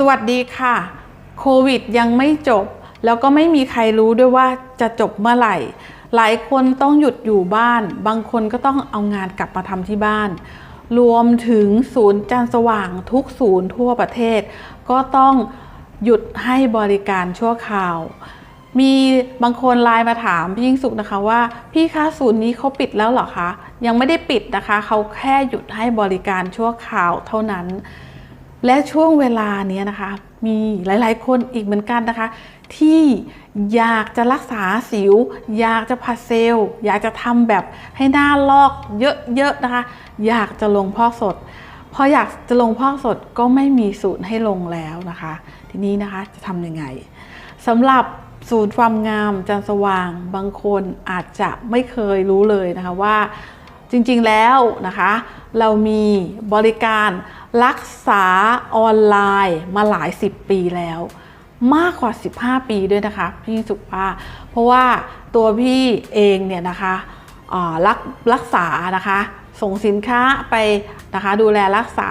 สวัสดีค่ะ โควิดยังไม่จบ แล้วก็ไม่มีใครรู้ด้วยว่าจะจบเมื่อไหร่ หลายคนต้องหยุดอยู่บ้าน บางคนก็ต้องเอางานกลับมาทำที่บ้าน รวมถึงศูนย์จันสว่างทุกศูนย์ทั่วประเทศ ก็ต้องหยุดให้บริการชั่วคราว มีบางคนไลน์มาถามพี่ยิ่งสุขนะคะว่า พี่คะศูนย์นี้เขาปิดแล้วเหรอคะ ยังไม่ได้ปิดนะคะ เขาแค่หยุดให้บริการชั่วคราวเท่านั้น และช่วงเวลาเนี้ยนะคะ มีหลายๆ คนอีกเหมือนกันนะคะ ที่อยากจะรักษาสิว อยากจะผัดเซลล์ อยากจะทำแบบให้หน้าลอกเยอะๆนะคะ อยากจะลงพอกสดพออยากจะลงพอกสดก็ไม่มีศูนย์ให้ลงแล้วนะคะ ทีนี้นะคะจะทำยังไงสำหรับศูนย์ความงามจันทร์สว่างบางคนอาจจะไม่เคยรู้เลยนะคะว่า จริงๆแล้วนะคะ เรามีบริการรักษาออนไลน์มาหลายสิบปีแล้ว มากกว่า 15 ปีด้วยนะคะ พี่สุภาเพราะว่าตัวพี่เองเนี่ยนะคะรักรักษานะคะ ส่งสินค้าไปนะคะ ดูแลรักษา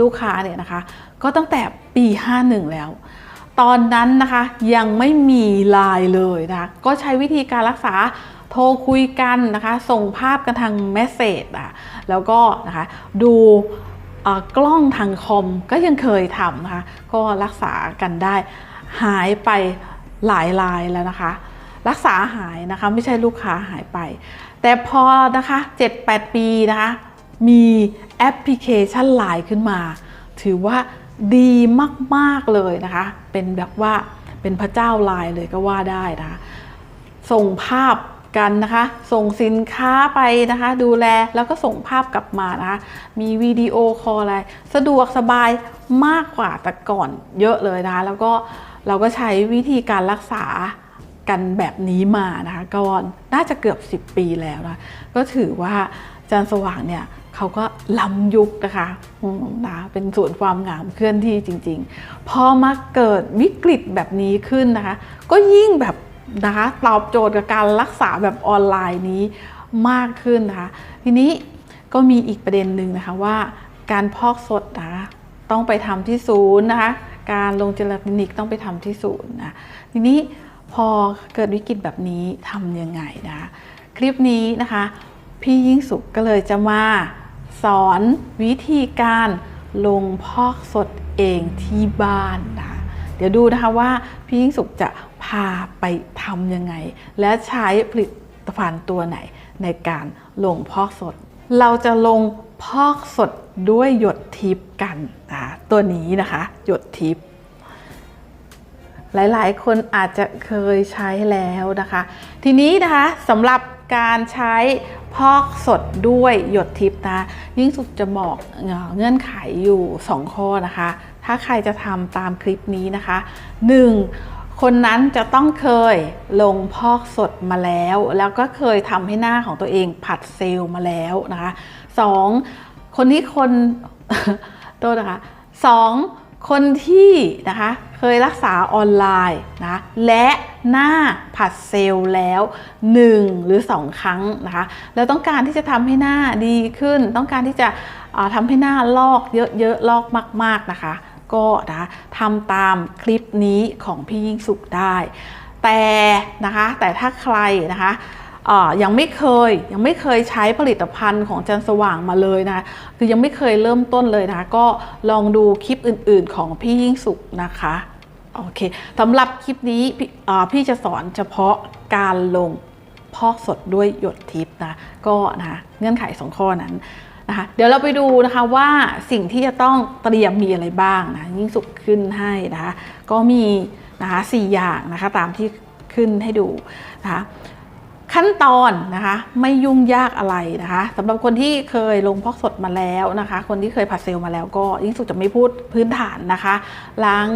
ลูกค้าเนี่ยนะคะ ก็ตั้งแต่ปี 51 แล้ว ตอนนั้นนะคะยังไม่มีไลน์เลยนะคะ ก็ใช้วิธีการรักษา โทรคุยกันนะคะ ส่งภาพกันทางเมสเซจอะแล้วก็นะคะดูกล้องทางคอมก็ยังเคยทำนะคะ ก็รักษากันได้หายไปหลายรายแล้วนะคะ รักษาหายนะคะไม่ใช่ลูกค้าหายไป แต่พอนะคะ 7-8 ปีนะคะ มีแอปพลิเคชันไลน์ขึ้นมา ถือว่าดีมาก ๆ เลยนะคะ เป็นแบบว่าเป็นพระเจ้าไลน์เลยก็ว่าได้นะคะ ส่งภาพ กันนะคะ ส่งสินค้าไปนะคะ ดูแลแล้วก็ส่งภาพกลับมานะคะ มีวิดีโอคอลอะไร สะดวกสบายมากกว่าแต่ก่อนเยอะเลยนะคะ แล้วก็เราก็ใช้วิธีการรักษากันแบบนี้มานะคะก่อนน่าจะเกือบ 10 ปีแล้วนะก็ถือว่าจันสว่างเนี่ยเขาก็ล้ำยุคนะคะนะเป็นส่วนความงามเคลื่อนที่จริง ๆ พอมาเกิดวิกฤตแบบนี้ขึ้นนะคะ ก็ยิ่งแบบ นะคะตอบโจทย์กับการรักษาแบบออนไลน์นี้มากขึ้นนะคะ ทีนี้ก็มีอีกประเด็นหนึ่งนะคะว่าการพอกสดนะคะต้องไปทำที่ศูนย์นะคะ การลงเจลาตินิกต้องไปทำที่ศูนย์นะทีนี้พอเกิดวิกฤตแบบนี้ทำยังไงนะคะคลิปนี้นะคะ พี่ยิ่งสุขก็เลยจะมาสอนวิธีการลงพอกสดเองที่บ้านนะคะเดี๋ยวดูนะคะว่าพี่ยิ่งสุขจะ พาไปทำยังไง และใช้ผลิตภัณฑ์ตัวไหนในการลงพอกสด เราจะลงพอกสดด้วยหยดทิพกันนะตัวนี้นะคะ หยดทิพหลายๆ คนอาจจะเคยใช้แล้วนะคะ ทีนี้นะคะสำหรับการใช้พอกสดด้วยหยดทิพนะ ยิ่งสุดจะบอกเอ่อเงื่อนไขอยู่ 2 ข้อนะคะ ถ้าใครจะทำตามคลิปนี้นะคะ 1. คนนั้นจะต้องเคยลงพอกสดมาแล้ว แล้วก็เคยทำให้หน้าของตัวเองผัดเซลล์มาแล้วนะคะ 2. คนที่คนโทษนะคะ 2. คนที่นะคะเคยรักษาออนไลน์นะและหน้าผัดเซลล์แล้ว 1 หรือ 2 ครั้งนะคะแล้วต้องการที่จะทำให้หน้าดีขึ้น ต้องการที่จะทำให้หน้าลอกเยอะๆลอกมาก ๆนะคะ ก็นะทำตามคลิปนี้ของพี่ยิ่งสุขได้ แต่นะคะแต่ถ้าใครนะคะยังไม่เคยยังไม่เคยใช้ผลิตภัณฑ์ของจันสว่างมาเลยนะคือยังไม่เคยเริ่มต้นเลยนะก็ลองดูคลิปอื่น ๆ ของพี่ยิ่งสุขนะคะโอเคสำหรับคลิปนี้พี่เอ่อพี่จะสอนเฉพาะการลงพอกสดด้วยหยดทิพนะก็นะเงื่อนไขสองข้อนั้น นะคะเดี๋ยวเราไปดูนะคะว่าสิ่งที่จะต้องเตรียมมีอะไรบ้างนะยิ่งสุขขึ้นให้นะคะก็มีนะคะสี่อย่างนะคะตามที่ขึ้นให้ดูนะคะขั้นตอนนะคะไม่ยุ่งยากอะไรนะคะสำหรับคนที่เคยลงพอกสดมาแล้วนะคะ คนที่เคยผัดเซลล์มาแล้วก็ยิ่งสุขจะไม่พูดพื้นฐานนะคะ ล้าง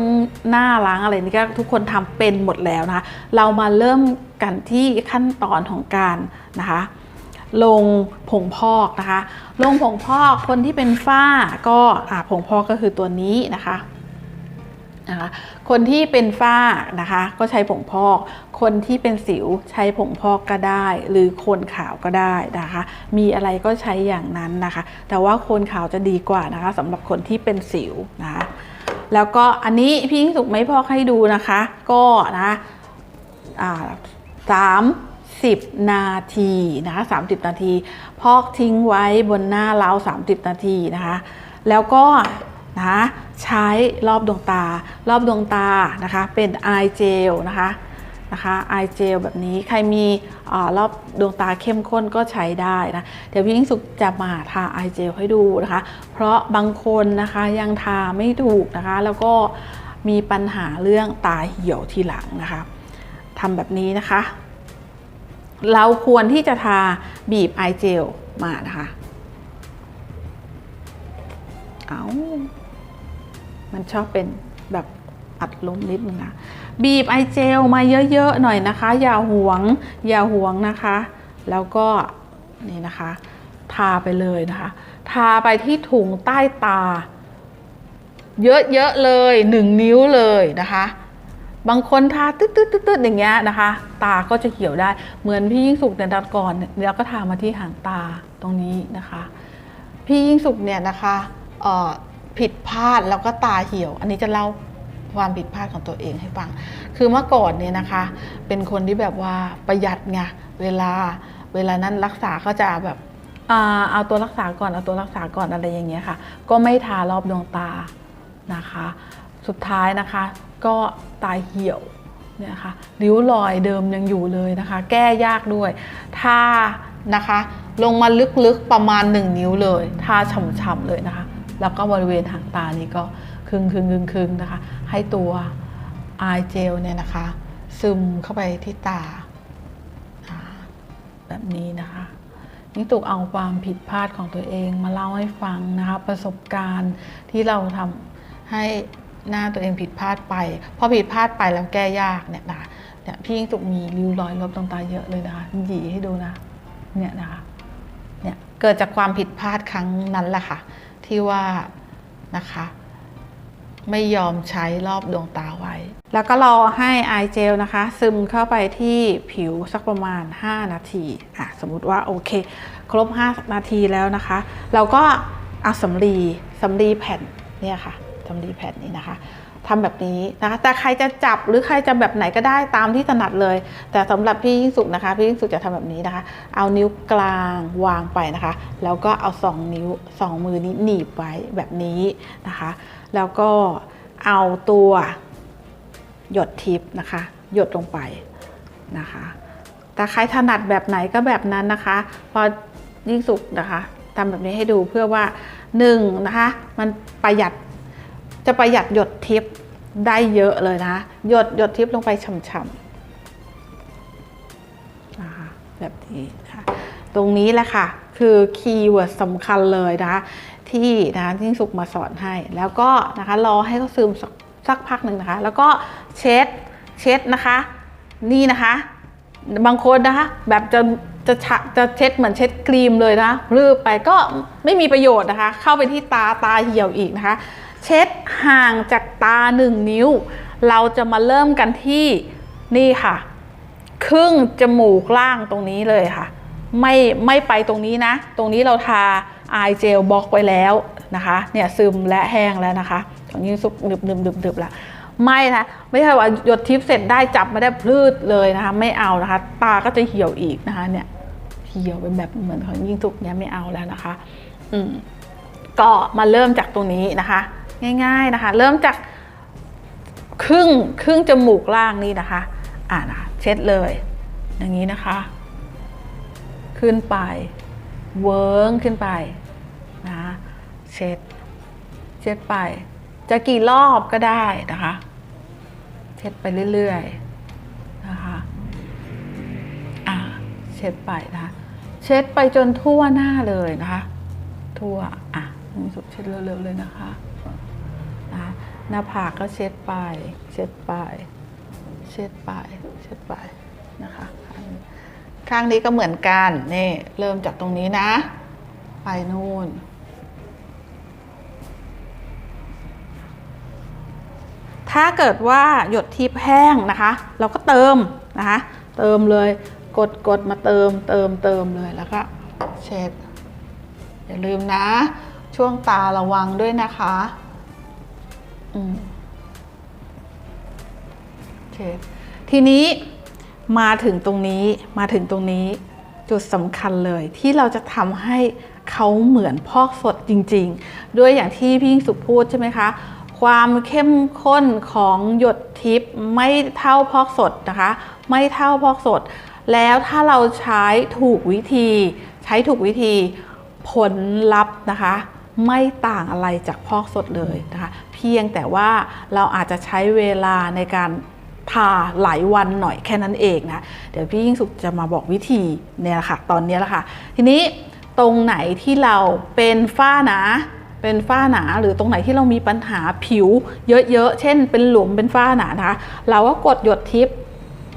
หน้าล้างอะไรนี่ก็ทุกคนทำเป็นหมดแล้วนะคะ เรามาเริ่มกันที่ขั้นตอนของการนะคะ ลงผงพอกนะคะ ลงผงพอกคนที่เป็นฝ้าก็ผงพอกก็คือตัวนี้นะคะนะคะคนที่เป็นฝ้านะคะก็ใช้ผงพอก คนที่เป็นสิวใช้ผงพอกก็ได้ หรือโคนขาวก็ได้นะคะ มีอะไรก็ใช้อย่างนั้นนะคะ แต่ว่าโคนขาวจะดีกว่านะคะสำหรับคนที่เป็นสิวนะคะแล้วก็อันนี้พี่ยิ่งสุกไม่พอกให้ดูนะคะ ก็นะสาม สิบนาทีนะคะสามสิบนาที พอกทิ้งไว้บนหน้าเราสามสิบนาทีนะคะ แล้วก็นะใช้รอบดวงตา รอบดวงตานะคะเป็นไอเจลนะคะนะคะไอเจลแบบนี้ใครมีอรอบดวงตาเข้มข้นก็ใช้ได้นะเดี๋ยวพี่ยิ่งสุขจะมาทาไอเจลให้ดูนะคะ เพราะบางคนนะคะยังทาไม่ถูกนะคะ แล้วก็มีปัญหาเรื่องตาเหี่ยวทีหลังนะคะทำแบบนี้นะคะ เราควรที่จะทาบีบไอเจลมานะคะเอามันชอบเป็นแบบอัดลมนิดนึงนะบีบไอเจลมาเยอะๆหน่อยนะคะ อย่าหวง อย่าหวงนะคะ แล้วก็นี่นะคะ ทาไปเลยนะคะ ทาไปที่ถุงใต้ตา เยอะๆเลยหนึ่งนิ้วเลยนะคะ บางคนทาตึ๊ดๆๆๆอย่างเงี้ยนะคะ ตาก็จะเขียวได้เหมือนพี่ยิ่งสุกเนี่ยดัดก่อนแล้วก็ทามาที่หางตาตรงนี้นะคะ พี่ยิ่งสุกเนี่ยนะคะผิดพลาดแล้วก็ตาเหี่ยว อันนี้จะเล่าความผิดพลาดของตัวเองให้ฟัง คือเมื่อก่อนเนี่ยนะคะ เป็นคนที่แบบว่าประหยัดไงเวลาเวลานั้นรักษาก็จะแบบเอาตัวรักษาก่อนเอาตัวรักษาก่อนอะไรอย่างเงี้ยค่ะ ก็ไม่ทารอบดวงตานะคะ สุดท้ายนะคะ ก็ตาเหี่ยวเนี่ยค่ะริ้วรอยเดิมยังอยู่เลยนะคะ แก้ยากด้วยถ้านะคะ ลงมาลึกๆประมาณ 1 นิ้วเลยทาฉ่ำๆเลยนะคะ แล้วก็บริเวณหางตานี้ก็คึงคึงคึงคึงนะคะ ให้ตัวอายเจลเนี่ยนะคะ ซึมเข้าไปที่ตาอ่าแบบนี้นะคะนี่ตุกเอาความผิดพลาดของตัวเองมาเล่าให้ฟังนะคะ ประสบการณ์ที่เราทำให้ หน้าตัวเองผิดพลาดไป พอผิดพลาดไปแล้วแก้ยากเนี่ยนะคะเนี่ยพี่ยิ่งตุกมีริ้วรอยลบตรงตาเยอะเลยนะคะหยีให้ดูนะเนี่ยนะคะเนี่ยเกิดจากความผิดพลาดครั้งนั้นแหละค่ะ ที่ว่านะคะไม่ยอมใช้รอบดวงตาไว้ แล้วก็รอให้ไอเจลนะคะ ซึมเข้าไปที่ผิวสักประมาณ 5 นาทีอะสมมุติว่าโอเค ครบ 5 นาทีแล้วนะคะ เราก็เอาสำลีสำลีแผ่นเนี่ยค่ะ สำลีแผ่นนี้นะคะทำแบบนี้นะคะ แต่ใครจะจับหรือใครจะแบบไหนก็ได้ตามที่ถนัดเลย แต่สำหรับพี่ยิ่งสุขนะคะ พี่ยิ่งสุขจะทำแบบนี้นะคะ เอานิ้วกลางวางไปนะคะ แล้วก็เอาสองนิ้วสองมือนี้หนีบไว้แบบนี้นะคะ แล้วก็เอาตัวหยดทิปนะคะ หยดลงไปนะคะ แต่ใครถนัดแบบไหนก็แบบนั้นนะคะ พอยิ่งสุกนะคะทำแบบนี้ให้ดูเพื่อว่าหนึ่งนะคะ มันประหยัด จะประหยัดหยดทิปได้เยอะเลยนะ หยดหยดทิปลงไปช่ำๆนะคะแบบนี้นะคะตรงนี้แหละค่ะ คือคีย์เวิร์ดสำคัญเลยนะคะที่นะที่สุกมาสอนให้ แล้วก็นะคะรอให้เขาซึมสักสักพักหนึ่งนะคะ แล้วก็เช็ดเช็ดนะคะ นี่นะคะ บางคนนะคะ แบบจะจะฉะจะเช็ดเหมือนเช็ดครีมเลยนะรืบไปก็ไม่มีประโยชน์นะคะ เข้าไปที่ตาตาเหี่ยวอีกนะคะ เช็ดห่างจากตาหนึ่งนิ้ว เราจะมาเริ่มกันที่นี่ค่ะ ครึ่งจมูกล่างตรงนี้เลยค่ะ ไม่ไม่ไปตรงนี้นะ ตรงนี้เราทาอายเจลบล็อกไว้แล้วนะคะ เนี่ยซึมและแห้งแล้วนะคะตรงนี้ซุกหนึบหนึบหนึบหนึบละไม่นะไม่ใช่ว่าหยดทิปเสร็จได้จับไม่ได้พลืดเลยนะคะ ไม่เอานะคะ ตาก็จะเหี่ยวอีกนะคะเนี่ยเหี่ยวเป็นแบบเหมือนของยิ่งสุกเนี่ยไม่เอาแล้วนะคะ อืมก็มาเริ่มจากตรงนี้นะคะ ง่ายๆนะคะ เริ่มจากครึ่งครึ่งจมูกล่างนี่นะคะ อ่านะเช็ดเลย อย่างนี้นะคะ ขึ้นไป เวิร์งขึ้นไปนะเช็ด เช็ดไป จะกี่รอบก็ได้นะคะ เช็ดไปเรื่อยๆนะคะอ่าเช็ดไปนะคะเช็ดไปจนทั่วหน้าเลยนะคะ ทั่วอะสุดเช็ดเร็วๆเลยนะคะ นะหน้าผากก็เช็ดไป เช็ดไป เช็ดไป เช็ดไปนะคะข้างนี้ก็เหมือนกันนี่เริ่มจากตรงนี้นะ ไปนู่น ถ้าเกิดว่าหยดทิพย์แห้งนะคะ เราก็เติมนะคะเติมเลยกดกดมาเติมเติมเติมเลยแล้วก็เช็ดอย่าลืมนะ ช่วงตาระวังด้วยนะคะ โอเค ทีนี้มาถึงตรงนี้มาถึงตรงนี้จุดสำคัญเลยที่เราจะทำให้เขาเหมือนพอกสดจริง ๆ ด้วยอย่างที่พี่สุพูดใช่ไหมคะ ความเข้มข้นของหยดทิพย์ไม่เท่าพอกสดนะคะ ไม่เท่าพอกสด แล้วถ้าเราใช้ถูกวิธี ใช้ถูกวิธีผลลัพธ์นะคะ ไม่ต่างอะไรจากพอกสดเลยนะคะ พียงแต่ว่าเราอาจจะใช้เวลาในการทาหลายวันหน่อยแค่นั้นเองนะ เดี๋ยวพี่ยิ่งสุขจะมาบอกวิธีเนี่ยค่ะตอนนี้แหละค่ะ ทีนี้ตรงไหนที่เราเป็นฝ้าหนาเป็นฝ้าหนาหรือตรงไหนที่เรามีปัญหาผิวเยอะๆ เช่น เป็นหลุมเป็นฝ้าหนานะคะ เราก็กดหยดทิพย์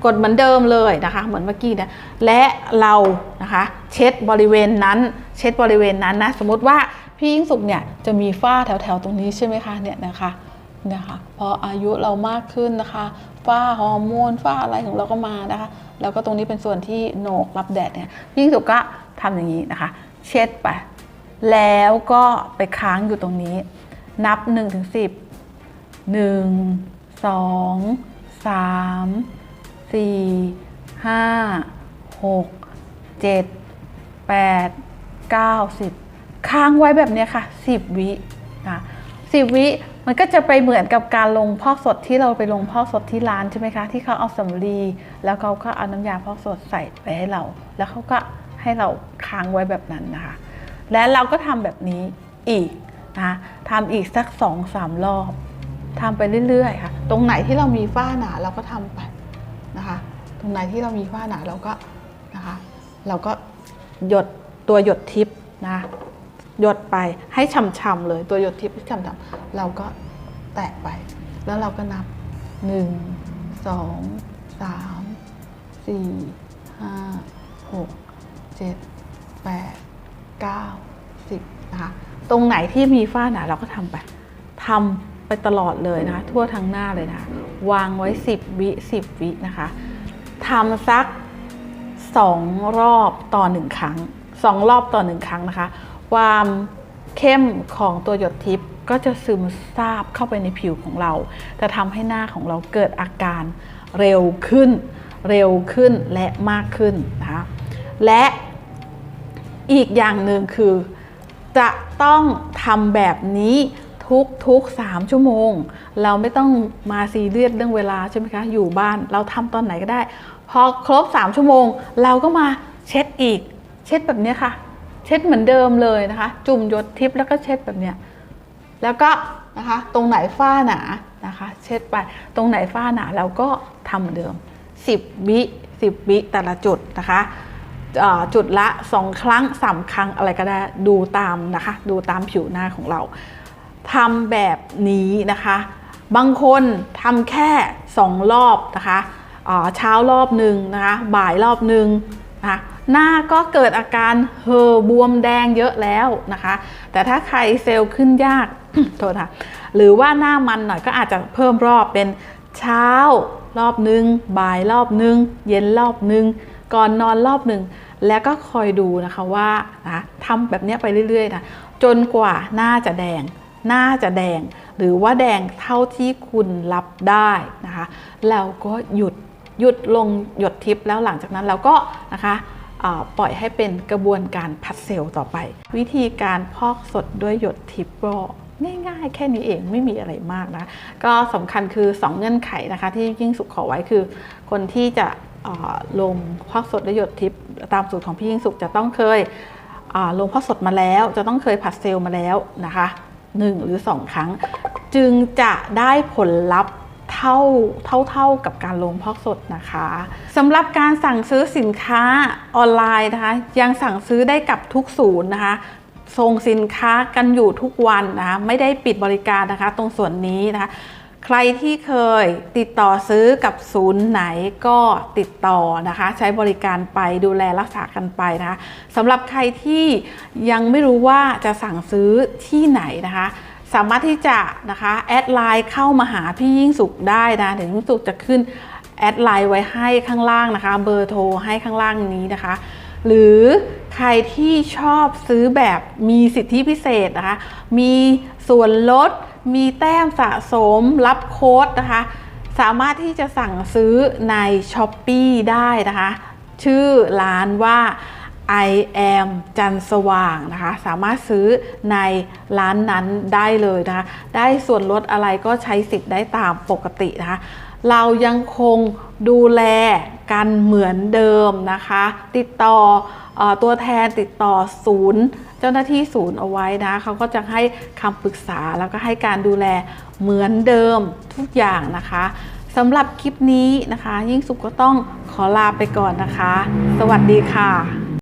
กดเหมือนเดิมเลยนะคะ เหมือนเมื่อกี้นะและเรานะคะเช็ดบริเวณนั้น เช็ดบริเวณนั้นนะสมมติว่า พี่ยิ่งสุขเนี่ยจะมีฝ้าแถวๆตรงนี้ใช่ไหมคะเนี่ยนะคะนะคะพออายุเรามากขึ้นนะคะฝ้าฮอร์โมนฝ้าอะไรของเราก็มานะคะแล้วก็ตรงนี้เป็นส่วนที่โหนกรับแดดเนี่ยพี่ยิ่งสุขก็ทำอย่างนี้นะคะ เช็ดไป แล้วก็ไปค้างอยู่ตรงนี้ นับ1ถึง10 1 2 3 4 5 6 7 8 9 10 ค้างไว้แบบนี้ค่ะ 10 วินะ10วิมันก็จะไปเหมือนกับการลงพอกสดที่เราไปลงพอกสดที่ร้านใช่ไหมคะ ที่เขาเอาสำลีแล้วเขาก็เอาน้ำยาพอกสดใส่ไปให้เรา แล้วเขาก็ให้เราค้างไว้แบบนั้นนะคะ และเราก็ทำแบบนี้อีกนะทำอีกสักสองสามรอบทำไปเรื่อยๆค่ะ ตรงไหนที่เรามีฝ้าหนาเราก็ทำไปนะคะ ตรงไหนที่เรามีฝ้าหนาเราก็นะคะ เราก็หยดตัวหยดทิพย์นะ หยดไปให้ช่ำๆเลยตัวหยดทิพย์ให้ช่ำๆเราก็แตะไป แล้วเราก็นับหนึ่งสองสามสี่ห้าหกเจ็ดแปด9 10นะคะตรงไหนที่มีฝ้าหนาเราก็ทำไปทำไปตลอดเลยนะคะทั่วทั้งหน้าเลยนะคะวางไว้ 10 วิ10 วินะคะทำสัก 2 รอบต่อ 1 ครั้ง 2 รอบต่อ 1 ครั้งนะคะ ความเข้มของตัวหยดทิพย์ก็จะซึมซาบเข้าไปในผิวของเรา จะทำให้หน้าของเราเกิดอาการเร็วขึ้น เร็วขึ้นและมากขึ้นนะคะและอีกอย่างหนึ่งคือ จะต้องทำแบบนี้ทุกทุกๆ3ชั่วโมง เราไม่ต้องมาซีเรียสเรื่องเวลาใช่ไหมคะ อยู่บ้านเราทำตอนไหนก็ได้ พอครบ 3 ชั่วโมง เราก็มาเช็ดอีก เช็ดแบบนี้ค่ะ เช็ดเหมือนเดิมเลยนะคะ จุ่มยดทิพย์แล้วก็เช็ดแบบเนี้ยแล้วก็นะคะตรงไหนฝ้าหนานะคะ เช็ดไปตรงไหนฝ้าหนาเราก็ทำเหมือนเดิม 10วิ10วิแต่ละจุดนะคะจุดละ 2 ครั้ง 3 ครั้งอะไรก็ได้ดูตามนะคะ ดูตามผิวหน้าของเราทำแบบนี้นะคะ บางคนทำแค่ 2 รอบนะคะเช้ารอบหนึ่งนะคะ บ่ายรอบหนึ่ง นะหน้าก็เกิดอาการเห่อบวมแดงเยอะแล้วนะคะ แต่ถ้าใครเซลล์ขึ้นยากโทษค่ะหรือว่าหน้ามันหน่อยก็อาจจะเพิ่มรอบเป็นเช้ารอบหนึ่งบ่ายรอบหนึ่งเย็นรอบหนึ่งก่อนนอนรอบหนึ่งแล้วก็คอยดูนะคะว่านะทำแบบนี้ไปเรื่อยๆนะจนกว่าหน้าจะแดง หน้าจะแดง หรือว่าแดงเท่าที่คุณรับได้นะคะเราก็หยุด หยุดลงหยดทิพย์แล้วหลังจากนั้นเราก็นะคะปล่อยให้เป็นกระบวนการพัดเซลล์ต่อไป วิธีการพอกสดด้วยหยดทิพย์ก็ง่ายๆ แค่นี้เองไม่มีอะไรมากนะ ก็สำคัญคือ 2 เงื่อนไขนะคะ ที่ยิ่งสุขขอไว้คือ คนที่จะลงพอกสดและหยดทิพย์ตามสูตรของพี่ยิ่งสุขจะต้องเคยลงพอกสดมาแล้ว จะต้องเคยผัดเซลล์มาแล้วนะคะหนึ่งหรือ 2 ครั้ง จึงจะได้ผลลัพธ์ ท่าเท่าเท่ากับการลงพอกสดนะคะสำหรับการสั่งซื้อสินค้าออนไลน์นะคะ ยังสั่งซื้อได้กับทุกศูนย์นะคะส่งสินค้ากันอยู่ทุกวันนะคะไม่ได้ปิดบริการนะคะ ตรงส่วนนี้นะคะใครที่เคยติดต่อซื้อกับศูนย์ไหนก็ติดต่อนะคะ ใช้บริการไปดูแลรักษากันไปนะคะสำหรับใครที่ยังไม่รู้ว่าจะสั่งซื้อที่ไหนนะคะ สามารถที่จะนะคะแอดไลน์เข้ามาหาพี่ยิ่งสุขได้นะเดี๋ยวยิ่งสุขจะขึ้นแอดไลน์ไว้ให้ข้างล่างนะคะ เบอร์โทรให้ข้างล่างนี้นะคะ หรือใครที่ชอบซื้อแบบมีสิทธิพิเศษนะคะ มีส่วนลด มีแต้มสะสมรับโค้ดนะคะ สามารถที่จะสั่งซื้อใน s h อ p e e ได้นะคะ ชื่อร้านว่า I am จันสว่างนะคะ สามารถซื้อในร้านนั้นได้เลยนะคะ ได้ส่วนลดอะไรก็ใช้สิทธิ์ได้ตามปกตินะคะ เรายังคงดูแลกันเหมือนเดิมนะคะ ติดต่อเออตัวแทนติดต่อศูนย์ เจ้าหน้าที่ศูนย์เอาไว้นะเขาก็จะให้คำปรึกษาแล้วก็ให้การดูแลเหมือนเดิมทุกอย่างนะคะสำหรับคลิปนี้นะคะ ยิ่งสุขก็ต้องขอลาไปก่อนนะคะ สวัสดีค่ะ